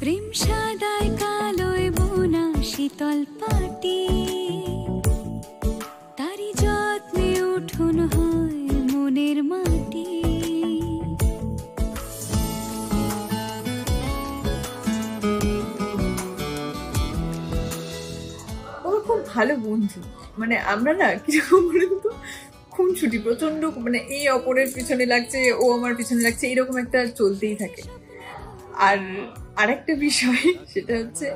প্রেম সাদায় কালোয় বোনা শীতল পাটি। তারি যত্নে উঠুন হয় মনের মাটি। ও খুব ভালো বন্ধু। মানে আমরা না, কীরকম বলুন তো খুনছুটি প্রচণ্ড মানে এই অপরের পিছনে লাগছে, ও আমার পিছনে লাগছে, এরকম একটা চলতেই থাকে। আর আরেকটা বিষয়, সেটা হচ্ছে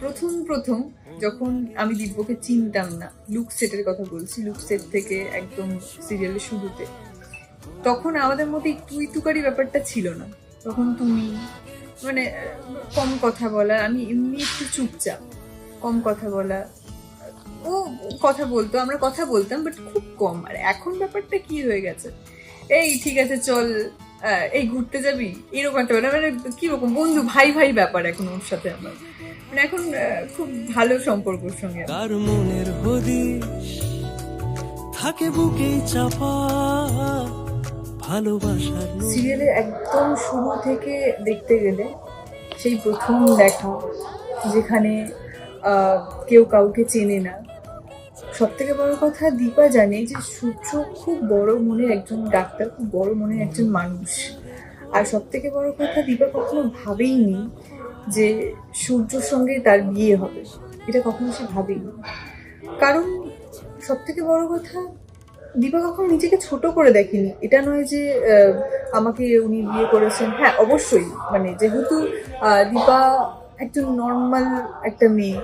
প্রথম প্রথম যখন আমি দিব্যকে চিনতাম না, লুক সেটের কথা বলছি, লুক সেট থেকে একদম সিরিয়ালের শুরুতে, তখন আমাদের মধ্যে একটু ইতুকারি ব্যাপারটা ছিল না। তখন তুমি মানে কম কথা বলা, আমি এমনি একটু চুপচাপ, কম কথা বলা, ও কথা বলতো, আমরা কথা বলতাম বাট খুব কম। আর এখন ব্যাপারটা কি হয়ে গেছে? এই ঠিক আছে, চল এই ঘুরতে যাবি? এরকম একটা ব্যাপার। মানে কীরকম বন্ধু ভাই ভাই ব্যাপার এখন ওর সাথে আমার। মানে এখন খুব ভালো সম্পর্ক ওর সঙ্গে। কার মনের হদিশ? থাকে বুকে চাপা। ভালোবাসার নদী। সিরিয়ালের একদম শুরু থেকে দেখতে গেলে সেই প্রথম দেখা যেখানে কেউ কাউকে চেনে না সব থেকে বড় কথা দীপা জানে যে সূর্য খুব বড় মনের একজন ডাক্তার, খুব বড় মনের একজন মানুষ। আর সব থেকে বড় কথা দীপা কখনো ভাবেইনি যে সূর্যর সঙ্গে তার বিয়ে হবে। এটা কখনো সে ভাবেইনি। কারণ সব থেকে বড় কথা, দীপা কখনো নিজেকে ছোট করে দেখেনি। এটা নয় যে আমাকে উনি বিয়ে করেছেন। হ্যাঁ অবশ্যই। মানে যেহেতু দীপা একজন নর্মাল একটা মেয়ে।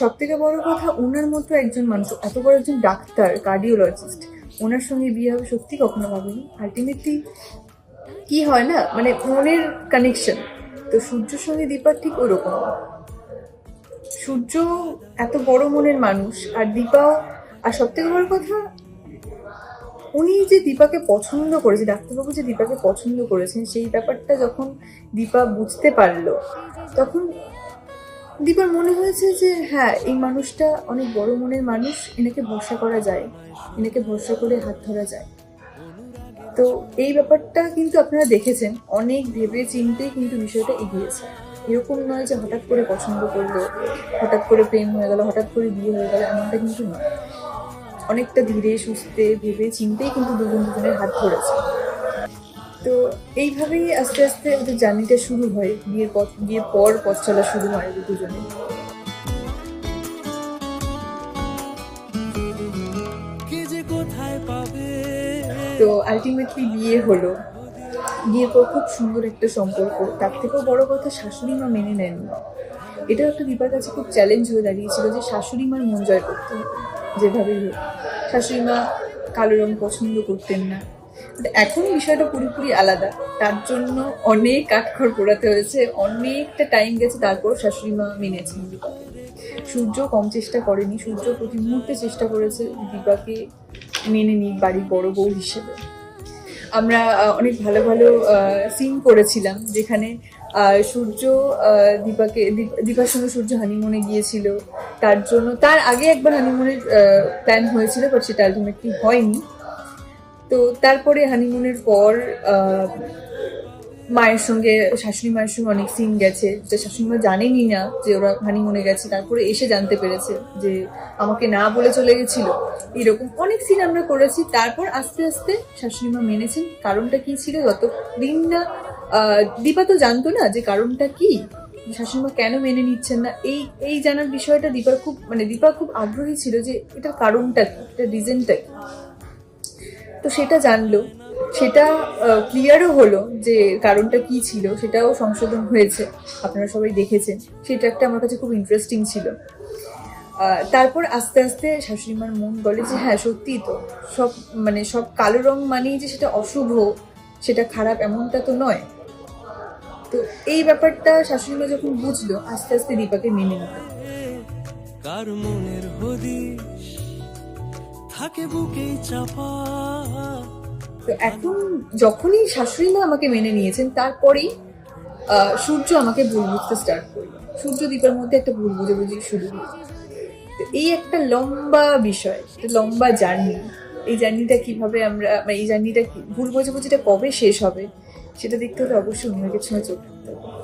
সব থেকে বড় কথা, ওনার মতো একজন মানুষ, এত বড় একজন ডাক্তার কার্ডিওলজিস্ট ওনার সঙ্গে বিয়ে হবে সত্যি কখনো ভাবিনি। আলটিমেটলি কি হয় না মানে মনের কানেকশন তো সূর্যর সঙ্গে দীপার ঠিক ওরকম। সূর্য এত বড় মনের মানুষ, আর দীপাও আর সব থেকে বড় কথা উনি যে দীপাকে পছন্দ করেছে, ডাক্তারবাবু যে দীপাকে পছন্দ করেছেন, সেই ব্যাপারটা যখন দীপা বুঝতে পারল, তখন দীপার মনে হয়েছে যে হ্যাঁ এই মানুষটা অনেক বড় মনের মানুষ, এনাকে ভরসা করা যায়, এনাকে ভরসা করে হাত ধরা যায়। তো এই ব্যাপারটা কিন্তু আপনারা দেখেছেন, অনেক ভেবে চিন্তেই কিন্তু বিষয়টা এগিয়েছে। এরকম নয় যে হঠাৎ করে পছন্দ করল, হঠাৎ করে প্রেম হয়ে গেল, হঠাৎ করে বিয়ে হয়ে গেল, এমনটা কিন্তু নয়। অনেকটা ধীরে সুস্থে ভেবে চিনতেই কিন্তু দুজন দুজনের হাত ধরেছে। তো এইভাবেই আস্তে আস্তে ওদের জার্নিটা শুরু হয়। বিয়ের পথ বিয়ের পর পথ চলা শুরু হয় ওদের দুজনে কে যে কোথায় তো আলটিমেটলি বিয়ে হলো। বিয়ের পর খুব সুন্দর একটা সম্পর্ক। তার থেকেও বড় কথা শাশুড়ি মা মেনে নেননি। এটা একটা দীপার কাছে খুব চ্যালেঞ্জ হয়ে দাঁড়িয়েছিল যে শাশুড়ি মার মন জয় করতে হবে। যেভাবেই হোক। শাশুড়ি মা কালো রং পছন্দ করতেন না। এখন বিষয়টা পুরোপুরি আলাদা। তার জন্য অনেক কাঠখড় পোড়াতে হয়েছে। অনেকটা টাইম গেছে তারপর শাশুড়ি মা মেনেছেন দীপাকে। সূর্য কম চেষ্টা করেনি। সূর্য প্রতি মুহূর্তে চেষ্টা করেছে দীপাকে মেনে নিই বাড়ির বড় বউ হিসেবে। আমরা অনেক ভালো ভালো সিন করেছিলাম যেখানে সূর্য দীপাকে, দীপ- দীপার সঙ্গে সূর্য হানিমুনে গিয়েছিল। তার জন্য, তার আগে একবার হানিমুনের প্ল্যান হয়েছিল বাট সেটা আলটিমেটলি হয়নি। তো তারপরে হানিমুনের পর মায়ের সঙ্গে, শাশুড়ি মায়ের সঙ্গে অনেক সিন গেছে, যে শাশুড়ি মা জানেনই না যে ওরা হানিমুনে গেছে, তারপরে এসে জানতে পেরেছে যে আমাকে না বলে চলে গেছিল। এরকম অনেক সিন আমরা করেছি, তারপর আস্তে আস্তে শাশুড়ি মা মেনেছেন কারণটা কি ছিল যতদিন না দীপা তো জানতো না যে কারণটা কি শাশুড়ি মা কেন মেনে নিচ্ছেন না? এই এই জানার বিষয়টা দীপার খুব মানে দীপা খুব আগ্রহী ছিল যে এটার কারণটা কি? এটার রিজনটা কি? তো সেটা জানলো। সেটা ক্লিয়ারও হলো যে কারণটা কি ছিল, সেটাও সংশোধন হয়েছে। আপনারা সবাই দেখেছেন। সেটা একটা আমার কাছে খুব ইন্টারেস্টিং ছিল। তারপর আস্তে আস্তে শাশুড়িমার মন বলে যে হ্যাঁ সত্যি তো। সব মানে সব কালো রং মানেই যে সেটা অশুভ, সেটা খারাপ এমনটা তো নয়। তো এই ব্যাপারটা শাশুড়িমা যখন বুঝলো আস্তে আস্তে দীপাকে মেনে নিল। কার মনের হদিশ? থাকে বুকে চাপা। তো এখন যখনই শাশুড়ি মা আমাকে মেনে নিয়েছেন তারপরেই আহ, সূর্য আমাকে ভুল বুঝতে স্টার্ট করল। সূর্য দীপের মধ্যে একটা ভুল বুঝাবুঝি শুরু হলো। তো এই একটা লম্বা বিষয় একটা লম্বা জার্নি। এই জার্নিটা কীভাবে আমরা মানে এই জার্নিটা কি ভুল বোঝাবুঝিটা কবে শেষ হবে? সেটা দেখতে হলে অবশ্যই অন্য কিছু ছোঁয়া চোখ রাখতে হবে।